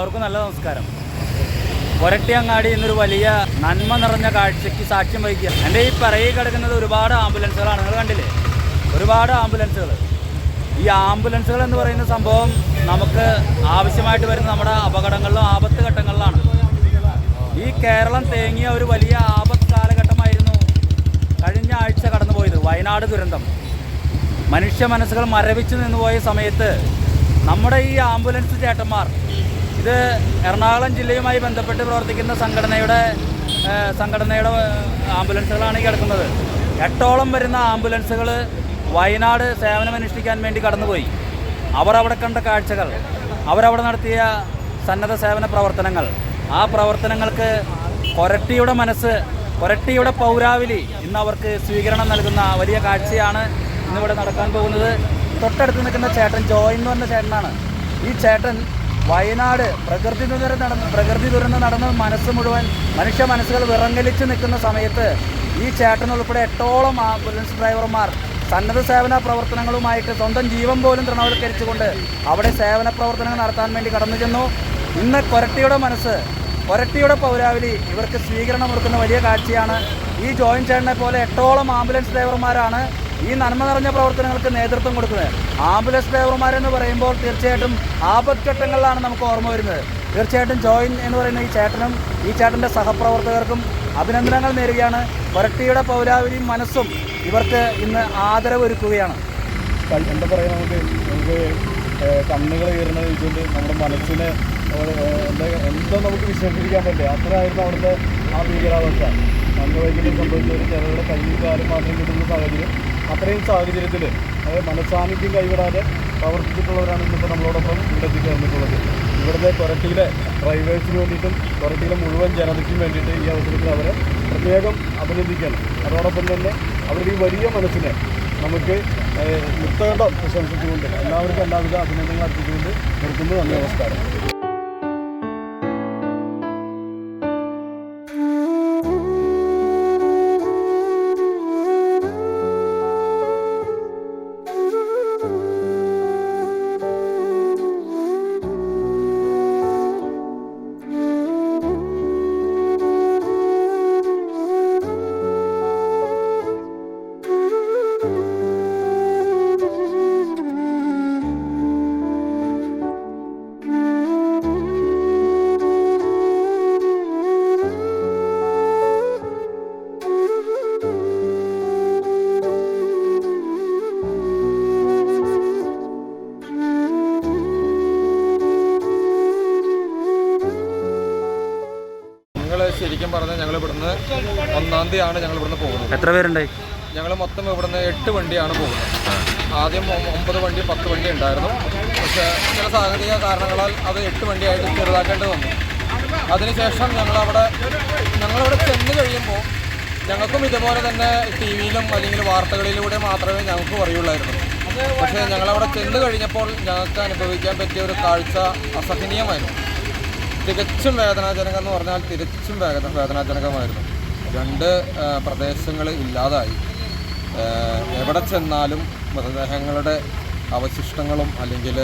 എല്ലാവർക്കും നല്ല നമസ്കാരം. ഒരട്ടിയങ്ങാടി എന്നൊരു വലിയ നന്മ നിറഞ്ഞ കാഴ്ചയ്ക്ക് സാക്ഷ്യം വഹിക്കുക. എന്റെ ഈ പറയി കിടക്കുന്നത് ഒരുപാട് ആംബുലൻസുകളാണ്. നിങ്ങൾ കണ്ടില്ലേ? ഒരുപാട് ആംബുലൻസുകൾ. ഈ ആംബുലൻസുകൾ എന്ന് പറയുന്ന സംഭവം നമുക്ക് ആവശ്യമായിട്ട് വരുന്ന നമ്മുടെ അപകടങ്ങളിലും ആപത്ത് ഘട്ടങ്ങളിലാണ്. ഈ കേരളം തേങ്ങിയ ഒരു വലിയ ആപത്ത് കാലഘട്ടമായിരുന്നു കഴിഞ്ഞ ആഴ്ച കടന്നുപോയത്. വയനാട് ദുരന്തം. മനുഷ്യ മനസ്സുകൾ മരവിച്ചു നിന്നുപോയ സമയത്ത് നമ്മുടെ ഈ ആംബുലൻസ് ചേട്ടന്മാർ ഇത് എറണാകുളം ജില്ലയുമായി ബന്ധപ്പെട്ട് പ്രവർത്തിക്കുന്ന സംഘടനയുടെ സംഘടനയുടെ ആംബുലൻസുകളാണ് ഈ കിടക്കുന്നത്. എട്ടോളം വരുന്ന ആംബുലൻസുകൾ വയനാട് സേവനമനുഷ്ഠിക്കാൻ വേണ്ടി കടന്നുപോയി. അവർ അവിടെ കണ്ട കാഴ്ചകൾ അവരവിടെ നടത്തിയ സന്നദ്ധ സേവന പ്രവർത്തനങ്ങൾ ആ പ്രവർത്തനങ്ങൾക്ക് കൊരട്ടിയുടെ മനസ്സ് കൊരട്ടിയുടെ പൗരാവലി ഇന്ന് അവർക്ക് സ്വീകരണം നൽകുന്ന വലിയ കാഴ്ചയാണ് ഇന്നിവിടെ നടക്കാൻ പോകുന്നത്. തൊട്ടടുത്ത് നിൽക്കുന്ന ചേട്ടൻ ജോയിൻ എന്ന് പറഞ്ഞ ചേട്ടനാണ്. ഈ ചേട്ടൻ വയനാട് പ്രകൃതി ദുരന്തം നടന്ന പ്രകൃതി ദുരന്തം നടന്ന മനസ്സ് മുഴുവൻ മനുഷ്യ മനസ്സുകൾ വിറങ്ങലിച്ച് നിൽക്കുന്ന സമയത്ത് ഈ ചേട്ടനുൾപ്പെടെ എട്ടോളം ആംബുലൻസ് ഡ്രൈവർമാർ സന്നദ്ധ സേവന പ്രവർത്തനങ്ങളുമായിട്ട് സ്വന്തം ജീവൻ പോലും തൃണവൽക്കരിച്ചുകൊണ്ട് അവിടെ സേവന പ്രവർത്തനങ്ങൾ നടത്താൻ വേണ്ടി കടന്നു ചെന്നു. ഇന്ന് കൊരട്ടിയുടെ മനസ്സ് കൊരട്ടിയുടെ പൗരാവലി ഇവർക്ക് സ്വീകരണം കൊടുക്കുന്ന വലിയ കാഴ്ചയാണ്. ഈ ജോയിൻ ചേട്ടനെ പോലെ എട്ടോളം ആംബുലൻസ് ഡ്രൈവർമാരാണ് ഈ നന്മ നിറഞ്ഞ പ്രവർത്തനങ്ങൾക്ക് നേതൃത്വം കൊടുക്കുന്നത് ആംബുലൻസ് ഡ്രൈവർമാരെന്ന് പറയുമ്പോൾ തീർച്ചയായിട്ടും ആപത്ഘട്ടങ്ങളിലാണ് നമുക്ക് ഓർമ്മ വരുന്നത്. തീർച്ചയായിട്ടും ജോയിൻ എന്ന് പറയുന്ന ഈ ചേട്ടനും ഈ ചേട്ടന്റെ സഹപ്രവർത്തകർക്കും അഭിനന്ദനങ്ങൾ നേരുകയാണ്. പുരട്ടിയുടെ പൗരാവലിയും മനസ്സും ഇവർക്ക് ഇന്ന് ആദരവൊരുക്കുകയാണ്. എന്താ പറയുക നമുക്ക് നമുക്ക് കണ്ണുകൾ കയറുന്നത് വെച്ചുകൊണ്ട് നമ്മുടെ മനസ്സിനെ എന്താ നമുക്ക് വിശ്വസിക്കാൻ പറ്റില്ല. അത്രയായിരുന്നു അവിടുത്തെ ആ ഭീകരാവസ്ഥ. അംഗവൈകല്യം സംഭവിച്ച ഒരു കയ്യിൽ കാലം മാത്രം കിട്ടുന്ന സാഹചര്യം. അത്രയും സാഹചര്യത്തിൽ അതായത് മനസാന്നിധ്യം കൈവിടാതെ പ്രവർത്തിച്ചിട്ടുള്ളവരാണ് ഇന്നിപ്പോൾ നമ്മളോടൊപ്പം ഇവിടെ എത്തിച്ചേർന്നിട്ടുള്ളത് ഇവിടുത്തെ കൊരട്ടിയിലെ ഡ്രൈവേഴ്സിന് വേണ്ടിയിട്ടും കൊരട്ടിയിലെ മുഴുവൻ ജനതയ്ക്കും വേണ്ടിയിട്ട് ഈ അവസരത്തിൽ അവരെ പ്രത്യേകം അഭിനന്ദിക്കണം അതോടൊപ്പം തന്നെ അവരുടെ ഈ വലിയ മനസ്സിനെ നമുക്ക് നിർത്തേണ്ട പ്രശംസിച്ചുകൊണ്ട് എല്ലാവർക്കും എല്ലാവിധ അഭിനന്ദനങ്ങൾ അർപ്പിച്ചുകൊണ്ട് നിർത്തുന്നു. നന്ദി നമസ്കാരം. ശരിക്കും പറഞ്ഞാൽ ഞങ്ങൾ ഇവിടുന്ന് ഒന്നാം തീയതിയാണ് ഞങ്ങൾ ഇവിടുന്ന് പോകുന്നത്. എത്ര പേരുണ്ടായി? ഞങ്ങൾ മൊത്തം ഇവിടുന്ന് എട്ട് വണ്ടിയാണ് പോകുന്നത്. ആദ്യം ഒമ്പത് വണ്ടി പത്ത് വണ്ടി ഉണ്ടായിരുന്നു. പക്ഷേ ചില സാങ്കേതിക കാരണങ്ങളാൽ അത് എട്ട് വണ്ടിയായിട്ട് ചെറുതാക്കേണ്ടി വന്നു. അതിനുശേഷം ഞങ്ങളവിടെ ഞങ്ങളവിടെ ചെന്ന് കഴിയുമ്പോൾ ഞങ്ങൾക്കും ഇതുപോലെ തന്നെ ടി വിയിലും അല്ലെങ്കിൽ വാർത്തകളിലൂടെ മാത്രമേ ഞങ്ങൾക്ക് അറിയുള്ളായിരുന്നു. പക്ഷേ ഞങ്ങളവിടെ ചെന്ന് കഴിഞ്ഞപ്പോൾ ഞങ്ങൾക്ക് അനുഭവിക്കാൻ പറ്റിയ ഒരു കാഴ്ച അസഹനീയമായിരുന്നു. തികച്ചും വേദനാജനകം എന്ന് പറഞ്ഞാൽ തികച്ചും വേദന വേദനാജനകമായിരുന്നു. രണ്ട് പ്രദേശങ്ങൾ ഇല്ലാതായി. എവിടെ ചെന്നാലും മൃതദേഹങ്ങളുടെ അവശിഷ്ടങ്ങളും അല്ലെങ്കിൽ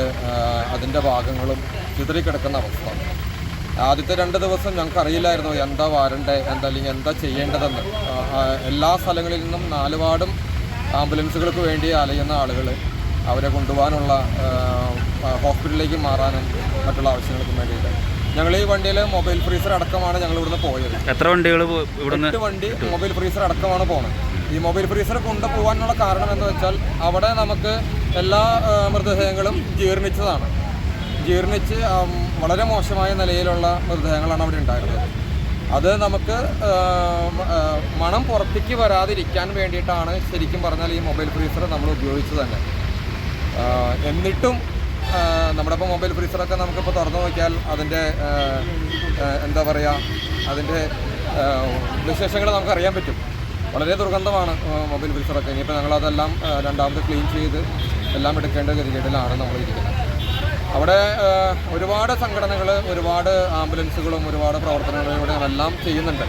അതിന്റെ ഭാഗങ്ങളും ചിതറിക്കിടക്കുന്ന അവസ്ഥ. ആദ്യത്തെ രണ്ട് ദിവസം ഞങ്ങൾക്ക് അറിയില്ലായിരുന്നു എന്താ വാരണ്ടേ എന്താ അല്ലെങ്കിൽ എന്താ ചെയ്യേണ്ടതെന്ന്. എല്ലാ സ്ഥലങ്ങളിൽ നിന്നും നാലുപാടും ആംബുലൻസുകൾക്ക് വേണ്ടി അലയുന്ന ആളുകൾ അവരെ കൊണ്ടുപോകാനുള്ള ഹോസ്പിറ്റലിലേക്ക് മാറാനും മറ്റുള്ള ആവശ്യങ്ങൾക്കും വേണ്ടിയിട്ട്. ഞങ്ങൾ ഈ വണ്ടിയിൽ മൊബൈൽ ഫ്രീസർ അടക്കമാണ് ഞങ്ങൾ ഇവിടുന്ന് പോയത്. എത്ര വണ്ടികൾ ഇവിടുന്ന് വണ്ടി മൊബൈൽ ഫ്രീസർ അടക്കമാണ് പോകുന്നത് ഈ മൊബൈൽ ഫ്രീസർ കൊണ്ടുപോകാനുള്ള കാരണം എന്ന് വെച്ചാൽ അവിടെ നമുക്ക് എല്ലാ മൃതദേഹങ്ങളും ജീർണിച്ചതാണ്. ജീർണിച്ച് വളരെ മോശമായ നിലയിലുള്ള മൃതദേഹങ്ങളാണ് അവിടെ ഉണ്ടായിരുന്നത്. അത് നമുക്ക് മണം പുറത്തേക്ക് വരാതിരിക്കാൻ വേണ്ടിയിട്ടാണ് ശരിക്കും പറഞ്ഞാൽ ഈ മൊബൈൽ ഫ്രീസർ നമ്മൾ ഉപയോഗിച്ചത് തന്നെ. എന്നിട്ടും നമ്മുടെ ഇപ്പോൾ മൊബൈൽ ഫ്രീസറൊക്കെ നമുക്കിപ്പോൾ തുറന്നു നോക്കിയാൽ അതിന്റെ എന്താ പറയുക അതിന്റെ വിശേഷങ്ങൾ നമുക്ക് അറിയാൻ പറ്റും. വളരെ ദുർഗന്ധമാണ് മൊബൈൽ ഫ്രീസറൊക്കെ ഇനിയിപ്പോൾ ഞങ്ങളതെല്ലാം രണ്ടാമത് ക്ലീൻ ചെയ്ത് എല്ലാം എടുക്കേണ്ട ഗതികേട്ടിലാണ് നമ്മൾ ഇരിക്കുന്നത്. അവിടെ ഒരുപാട് സംഘടനകൾ ഒരുപാട് ആംബുലൻസുകളും ഒരുപാട് പ്രവർത്തനങ്ങളും ഇവിടെ എല്ലാം ചെയ്യുന്നുണ്ട്.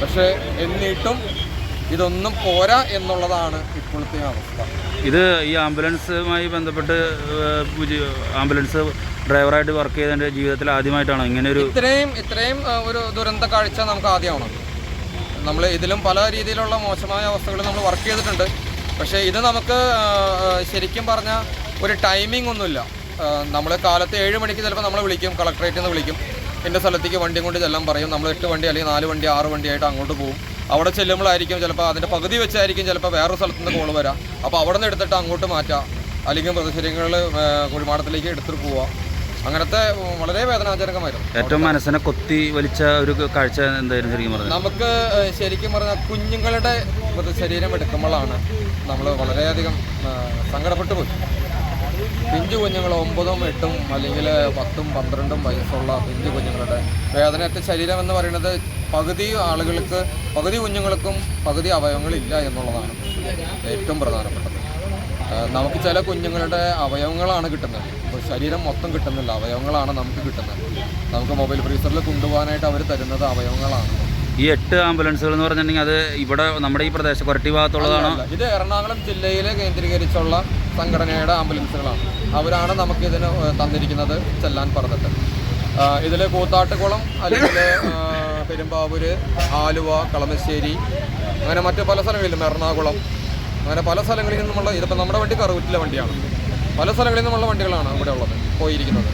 പക്ഷേ എന്നിട്ടും ഇതൊന്നും പോരാ എന്നുള്ളതാണ് ഇപ്പോഴത്തെ അവസ്ഥ. ഇത് ഈ ആംബുലൻസുമായി ബന്ധപ്പെട്ട് ആംബുലൻസ് ഡ്രൈവറായിട്ട് വർക്ക് ചെയ്തതിന്റെ ജീവിതത്തിൽ ആദ്യമായിട്ടാണ് ഇങ്ങനെ ഒരു ഇത്രയും ഇത്രയും ഒരു ദുരന്ത കാഴ്ച നമുക്ക് ആദ്യമാണ്? നമ്മൾ ഇതിലും പല രീതിയിലുള്ള മോശമായ അവസ്ഥകൾ നമ്മൾ വർക്ക് ചെയ്തിട്ടുണ്ട്. പക്ഷേ ഇത് നമുക്ക് ശരിക്കും പറഞ്ഞാൽ ഒരു ടൈമിംഗ് ഒന്നുമില്ല. നമ്മൾ കാലത്ത് ഏഴ് മണിക്ക് ചിലപ്പോൾ നമ്മൾ വിളിക്കും കളക്ടറേറ്റിൽ നിന്ന് വിളിക്കും. എന്റെ സ്ഥലത്തേക്ക് വണ്ടിയും കൊണ്ട് ചെല്ലാൻ പറയും. നമ്മൾ എട്ട് വണ്ടി അല്ലെങ്കിൽ നാല് വണ്ടി ആറ് വണ്ടിയായിട്ട് അങ്ങോട്ട് പോകും. അവിടെ ചെല്ലുമ്പോഴായിരിക്കും ചിലപ്പോൾ അതിന്റെ പകുതി വെച്ചായിരിക്കും ചിലപ്പോൾ വേറൊരു സ്ഥലത്ത് നിന്ന് കോൾ വരാം. അപ്പോൾ അവിടെ നിന്ന് എടുത്തിട്ട് അങ്ങോട്ട് മാറ്റാം. അല്ലെങ്കിൽ മൃതശരീരങ്ങൾ കുഴിമാടത്തിലേക്ക് എടുത്തിട്ട് പോവാം. അങ്ങനത്തെ വളരെ വേദനാജനകമായിരുന്നു. ഏറ്റവും മനസ്സിനെ കൊത്തി വലിച്ച ഒരു കാഴ്ച എന്തായിരുന്നു ശരിക്കും പറഞ്ഞത് നമുക്ക് ശരിക്കും പറഞ്ഞാൽ കുഞ്ഞുങ്ങളുടെ മൃതശരീരം എടുക്കുമ്പോഴാണ് നമ്മൾ വളരെയധികം സങ്കടപ്പെട്ടു പോയി. പിഞ്ചു കുഞ്ഞുങ്ങൾ ഒമ്പതും എട്ടും അല്ലെങ്കിൽ പത്തും പന്ത്രണ്ടും വയസ്സുള്ള പിഞ്ചു കുഞ്ഞുങ്ങളുടെ വേദനയറ്റ ശരീരം എന്ന് പറയുന്നത് പകുതി ആളുകൾക്ക് പകുതി കുഞ്ഞുങ്ങൾക്കും പകുതി അവയവങ്ങളില്ല എന്നുള്ളതാണ് ഏറ്റവും പ്രധാനപ്പെട്ടത്. നമുക്ക് ചില കുഞ്ഞുങ്ങളുടെ അവയവങ്ങളാണ് കിട്ടുന്നത്. ഇപ്പോൾ ശരീരം മൊത്തം കിട്ടുന്നില്ല. അവയവങ്ങളാണ് നമുക്ക് കിട്ടുന്നത്. നമുക്ക് മൊബൈൽ ഫ്രീസറിൽ കൊണ്ടുപോകാനായിട്ട് അവർ തരുന്നത് അവയവങ്ങളാണ്. ഈ എട്ട് ആംബുലൻസുകൾ എന്ന് പറഞ്ഞിട്ടുണ്ടെങ്കിൽ അത് ഇവിടെ നമ്മുടെ ഈ പ്രദേശം കൊരട്ടി ഭാഗത്തുള്ളതാണ്? ഇത് എറണാകുളം ജില്ലയിലെ കേന്ദ്രീകരിച്ചുള്ള സംഘടനയുടെ ആംബുലൻസുകളാണ്. അവരാണ് നമുക്ക് ഇതിന് തന്നിരിക്കുന്നത് ചെല്ലാൻ പറഞ്ഞിട്ട്. ഇതിൽ കൂത്താട്ടുകുളം അല്ലെങ്കിൽ പെരുമ്പാവൂര് ആലുവ കളമശ്ശേരി അങ്ങനെ മറ്റ് പല സ്ഥലങ്ങളിലും എറണാകുളം അങ്ങനെ പല സ്ഥലങ്ങളിൽ നിന്നുമുള്ള ഇതിപ്പോൾ നമ്മുടെ വണ്ടി കറുവറ്റിലെ വണ്ടിയാണ്. പല സ്ഥലങ്ങളിൽ നിന്നുമുള്ള വണ്ടികളാണ് ഇവിടെ ഉള്ളത് പോയിരിക്കുന്നത്.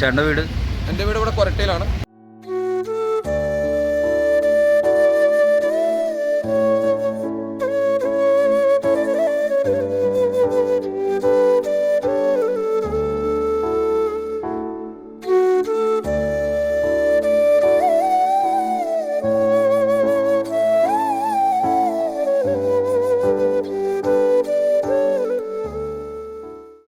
ചേട്ടന്റെ വീട്? എന്റെ വീട് ഇവിടെ കൊരട്ടയിലാണ്.